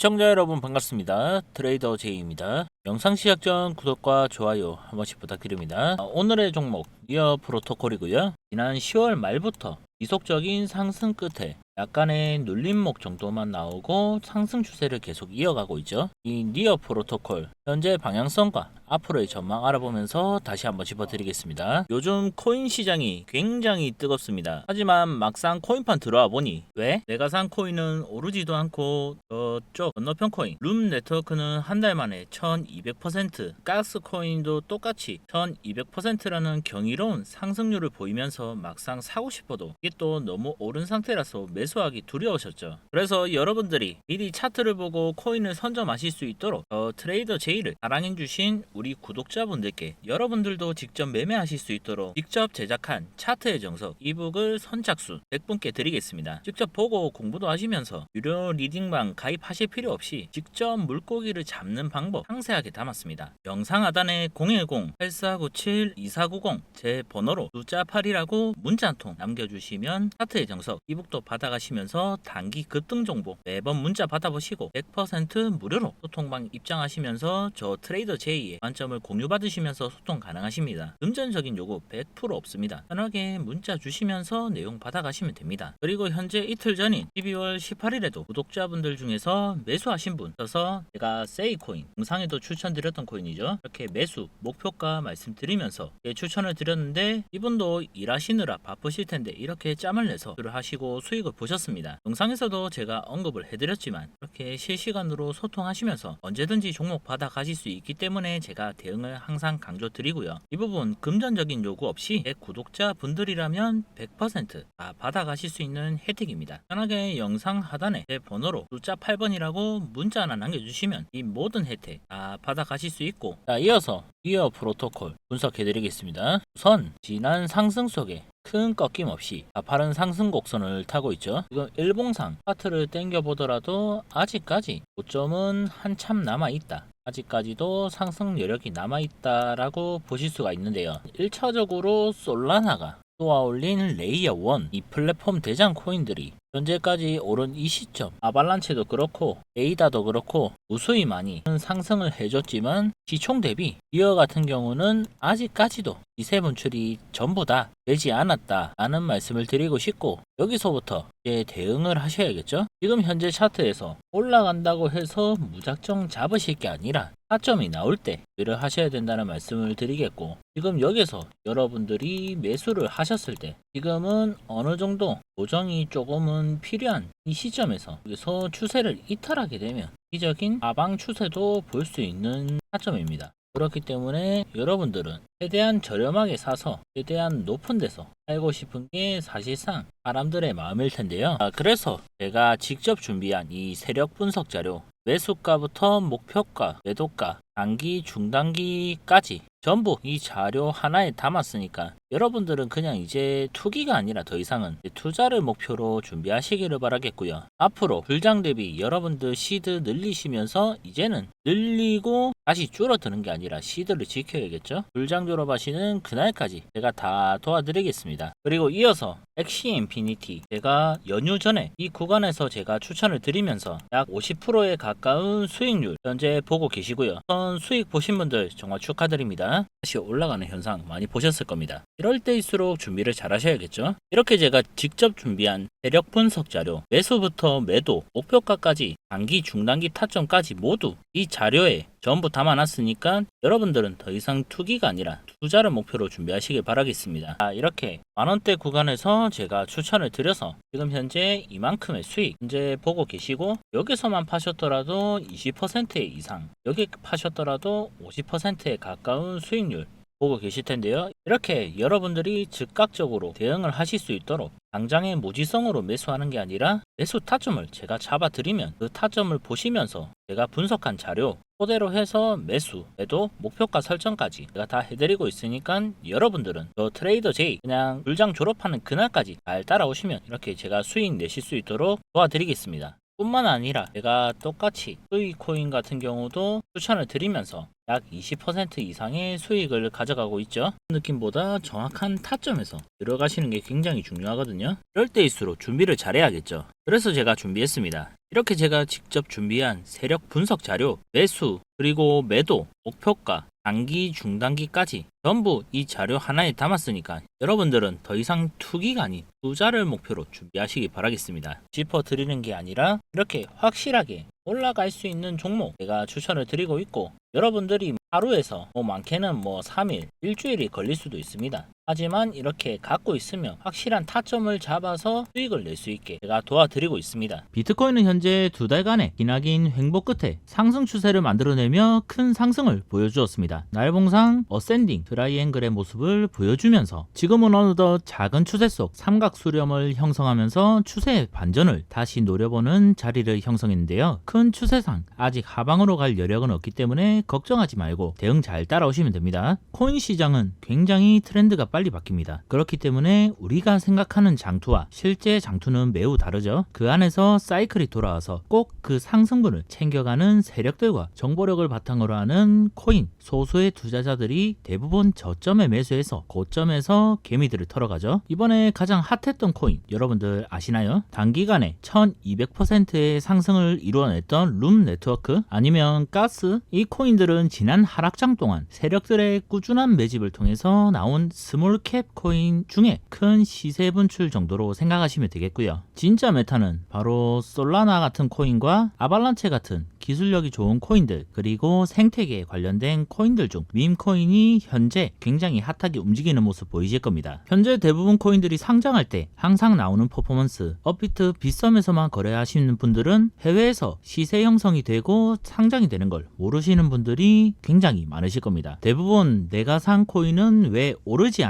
시청자 여러분 반갑습니다. 트레이더 제이입니다. 영상 시작 전 구독과 좋아요 한 번씩 부탁드립니다. 아, 오늘의 종목 니어 프로토콜이고요. 지난 10월 말부터 지속적인 상승 끝에 약간의 눌림목 정도만 나오고 상승 추세를 계속 이어가고 있죠. 이 니어 프로토콜 현재 방향성과 앞으로의 전망 알아보면서 다시 한번 짚어드리겠습니다. 요즘 코인 시장이 굉장히 뜨겁습니다. 하지만 막상 코인판 들어와 보니 왜? 내가 산 코인은 오르지도 않고 저쪽 건너편 코인 룸 네트워크는 한 달 만에 1200% 가스 코인도 똑같이 1200%라는 경이로 운 상승률을 보이면서 막상 사고 싶어도 이게 또 너무 오른 상태라서 매수하기 두려우셨죠. 그래서 여러분들이 미리 차트를 보고 코인을 선점하실 수 있도록 저 트레이더 제이를 사랑해 주신 우리 구독자분들께 여러분들도 직접 매매하실 수 있도록 직접 제작한 차트의 정석 이북을 선착순 100분께 드리겠습니다. 직접 보고 공부도 하시면서 유료 리딩방 가입하실 필요 없이 직접 물고기를 잡는 방법 상세하게 담았습니다. 영상 하단에 010-8497-2490제 번호로 숫자 8이라고 문자 한 통 남겨주시면 차트의 정석 이북도 받아가시면서 단기 급등 정보 매번 문자 받아보시고 100% 무료로 소통방 입장하시면서 저 트레이더 J의 관점을 공유받으시면서 소통 가능하십니다. 금전적인 요구 100% 없습니다. 편하게 문자 주시면서 내용 받아가시면 됩니다. 그리고 현재 이틀 전인 12월 18일에도 구독자분들 중에서 매수하신 분 써서 제가 세이코인 영상에도 추천드렸던 코인이죠. 이렇게 매수 목표가 말씀드리면서 예, 추천을 드렸 는데 이분도 일하시느라 바쁘실 텐데 이렇게 짬을 내서 를 하시고 수익을 보셨습니다. 영상에서도 제가 언급을 해드렸지만 이렇게 실시간으로 소통하시면서 언제든지 종목 받아 가실 수 있기 때문에 제가 대응을 항상 강조드리고요. 이 부분 금전적인 요구 없이 제 구독자 분들이라면 100%다 받아 가실 수 있는 혜택입니다. 편하게 영상 하단에 제 번호로 숫자 8번이라고 문자 하나 남겨주시면 이 모든 혜택 다 받아 가실 수 있고 자 이어서 이어 프로토콜 분석해드리겠습니다. 우선 지난 상승 속에 큰 꺾임 없이 가파른 상승 곡선을 타고 있죠. 지금 일봉상 차트를 땡겨 보더라도 아직까지 고점은 한참 남아 있다. 아직까지도 상승 여력이 남아 있다라고 보실 수가 있는데요. 1차적으로 솔라나가 쏘아올린 레이어 1, 이 플랫폼 대장 코인들이 현재까지 오른 이 시점 아발란체도 그렇고 에이다도 그렇고 무수히 많이 상승을 해줬지만 시총 대비 이어 같은 경우는 아직까지도 시세 분출이 전부 다 되지 않았다 라는 말씀을 드리고 싶고 여기서부터 이제 대응을 하셔야겠죠 지금 현재 차트에서 올라간다고 해서 무작정 잡으실 게 아니라 타점이 나올 때 매를 하셔야 된다는 말씀을 드리겠고 지금 여기서 여러분들이 매수를 하셨을 때 지금은 어느 정도 조정이 조금은 필요한 이 시점에서 여기서 추세를 이탈하게 되면 기적인 하방 추세도 볼 수 있는 타점입니다. 그렇기 때문에 여러분들은 최대한 저렴하게 사서 최대한 높은 데서 살고 싶은 게 사실상 사람들의 마음일 텐데요. 아, 그래서 제가 직접 준비한 이 세력 분석 자료 매수가부터 목표가, 매도가, 단기, 중단기까지 전부 이 자료 하나에 담았으니까 여러분들은 그냥 이제 투기가 아니라 더 이상은 투자를 목표로 준비하시기를 바라겠고요. 앞으로 불장 대비 여러분들 시드 늘리시면서 이제는 늘리고 다시 줄어드는 게 아니라 시드를 지켜야겠죠. 불장 졸업하시는 그날까지 제가 다 도와드리겠습니다. 그리고 이어서 엑시 인피니티 제가 연휴 전에 이 구간에서 제가 추천을 드리면서 약 50%에 가까운 수익률 현재 보고 계시고요. 우선 수익 보신 분들 정말 축하드립니다. 다시 올라가는 현상 많이 보셨을 겁니다. 이럴 때일수록 준비를 잘 하셔야겠죠. 이렇게 제가 직접 준비한 세력 분석 자료, 매수부터 매도, 목표가까지 단기, 중단기 타점까지 모두 이 자료에 전부 담아놨으니까 여러분들은 더 이상 투기가 아니라 투자를 목표로 준비하시길 바라겠습니다. 자, 이렇게 만원대 구간에서 제가 추천을 드려서 지금 현재 이만큼의 수익 현재 보고 계시고 여기서만 파셨더라도 20% 이상 여기 파셨더라도 50%에 가까운 수익률 보고 계실 텐데요. 이렇게 여러분들이 즉각적으로 대응을 하실 수 있도록 당장의 무지성으로 매수하는 게 아니라 매수 타점을 제가 잡아드리면 그 타점을 보시면서 제가 분석한 자료 그대로 해서 매수, 매도, 목표가 설정까지 제가 다 해드리고 있으니까 여러분들은 저 트레이더 J 그냥 불장 졸업하는 그날까지 잘 따라오시면 이렇게 제가 수익 내실 수 있도록 도와드리겠습니다. 뿐만 아니라 제가 똑같이 수익 코인 같은 경우도 추천을 드리면서 약 20% 이상의 수익을 가져가고 있죠. 느낌보다 정확한 타점에서 들어가시는 게 굉장히 중요하거든요. 이럴 때일수록 준비를 잘해야겠죠. 그래서 제가 준비했습니다. 이렇게 제가 직접 준비한 세력 분석 자료, 매수, 그리고 매도, 목표가, 단기, 중단기까지 전부 이 자료 하나에 담았으니까 여러분들은 더 이상 투기가 아닌 투자를 목표로 준비하시기 바라겠습니다. 짚어 드리는 게 아니라 이렇게 확실하게 올라갈 수 있는 종목 제가 추천을 드리고 있고 여러분들이 하루에서 뭐 많게는 뭐 3일, 일주일이 걸릴 수도 있습니다. 하지만 이렇게 갖고 있으면 확실한 타점을 잡아서 수익을 낼 수 있게 제가 도와드리고 있습니다. 비트코인은 현재 두 달간의 기나긴 횡보 끝에 상승 추세를 만들어내며 큰 상승을 보여주었습니다. 날봉상 어센딩 트라이앵글의 모습을 보여주면서 지금은 어느덧 작은 추세 속 삼각 수렴을 형성하면서 추세의 반전을 다시 노려보는 자리를 형성했는데요. 큰 추세상 아직 하방으로 갈 여력은 없기 때문에 걱정하지 말고 대응 잘 따라오시면 됩니다. 코인 시장은 굉장히 트렌드가 빨리 바뀝니다. 그렇기 때문에 우리가 생각하는 장투와 실제 장투는 매우 다르죠. 그 안에서 사이클이 돌아와서 꼭 그 상승분을 챙겨가는 세력들과 정보력을 바탕으로 하는 코인 소수의 투자자들이 대부분 저점에 매수해서 고점에서 개미들을 털어가죠. 이번에 가장 핫했던 코인 여러분들 아시나요? 단기간에 1200%의 상승을 이루어냈던 룸 네트워크 아니면 가스 이 코인들은 지난 하락장 동안 세력들의 꾸준한 매집을 통해서 나온 스 몰캡 코인 중에 큰 시세 분출 정도로 생각하시면 되겠고요. 진짜 메타는 바로 솔라나 같은 코인과 아발란체 같은 기술력이 좋은 코인들 그리고 생태계에 관련된 코인들 중 밈코인이 현재 굉장히 핫하게 움직이는 모습 보이실 겁니다. 현재 대부분 코인들이 상장할 때 항상 나오는 퍼포먼스 업비트 빗썸에서만 거래하시는 분들은 해외에서 시세 형성이 되고 상장이 되는 걸 모르시는 분들이 굉장히 많으실 겁니다. 대부분 내가 산 코인은 왜 오르지 않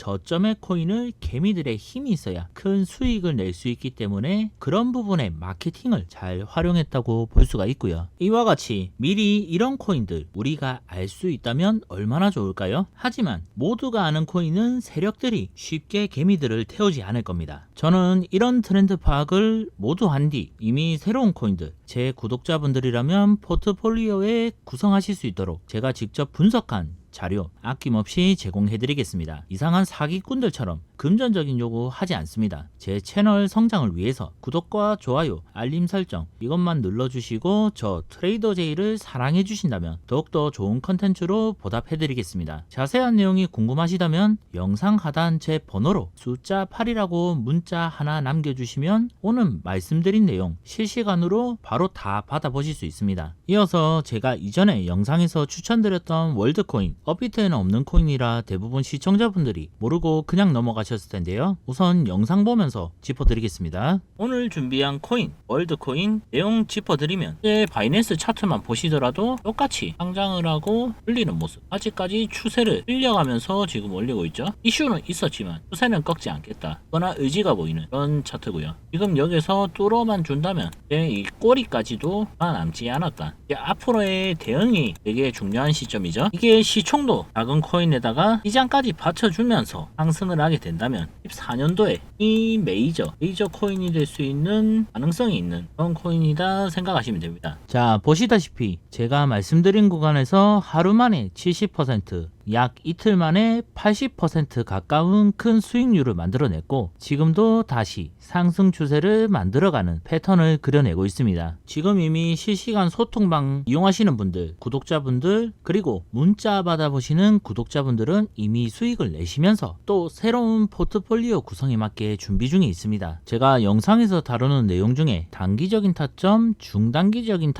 저점의 코인을 개미들의 힘이 있어야 큰 수익을 낼 수 있기 때문에 그런 부분에 마케팅을 잘 활용했다고 볼 수가 있고요. 이와 같이 미리 이런 코인들 우리가 알 수 있다면 얼마나 좋을까요? 하지만 모두가 아는 코인은 세력들이 쉽게 개미들을 태우지 않을 겁니다. 저는 이런 트렌드 파악을 모두 한 뒤 이미 새로운 코인들 제 구독자분들이라면 포트폴리오에 구성하실 수 있도록 제가 직접 분석한 자료 아낌없이 제공해드리겠습니다. 이상한 사기꾼들처럼 금전적인 요구 하지 않습니다. 제 채널 성장을 위해서 구독과 좋아요, 알림 설정 이것만 눌러주시고 저 트레이더 제이를 사랑해 주신다면 더욱더 좋은 컨텐츠로 보답해 드리겠습니다. 자세한 내용이 궁금하시다면 영상 하단 제 번호로 숫자 8이라고 문자 하나 남겨주시면 오늘 말씀드린 내용 실시간으로 바로 다 받아보실 수 있습니다. 이어서 제가 이전에 영상에서 추천드렸던 월드코인 업비트에는 없는 코인이라 대부분 시청자분들이 모르고 그냥 넘어가 셨을 텐데요. 우선 영상 보면서 짚어드리겠습니다. 오늘 준비한 코인, 월드코인 내용 짚어드리면 이제 바이낸스 차트만 보시더라도 똑같이 상장을 하고 흘리는 모습 아직까지 추세를 흘려가면서 지금 올리고 있죠. 이슈는 있었지만 추세는 꺾지 않겠다. 그러나 의지가 보이는 그런 차트고요. 지금 여기서 뚫어만 준다면 이제 이 꼬리까지도 남지 않았다. 이제 앞으로의 대응이 되게 중요한 시점이죠. 이게 시총도 작은 코인에다가 시장까지 받쳐주면서 상승을 하게 된다 면 14년도에 이 메이저 메이저 코인이 될 수 있는 가능성이 있는 그런 코인이다 생각하시면 됩니다. 자 보시다시피 제가 말씀드린 구간에서 하루 만에 70%약 이틀 만에 80% 가까운 큰 수익률을 만들어냈고 지금도 다시 상승 추세를 만들어가는 패턴을 그려내고 있습니다. 지금 이미 실시간 소통방 이용하시는 분들, 구독자분들 그리고 문자 받아보시는 구독자분들은 이미 수익을 내시면서 또 새로운 포트폴리오 구성에 맞게 준비 중에 있습니다. 제가 영상에서 다루는 내용 중에 단기적인 타점, 중단기적인 타점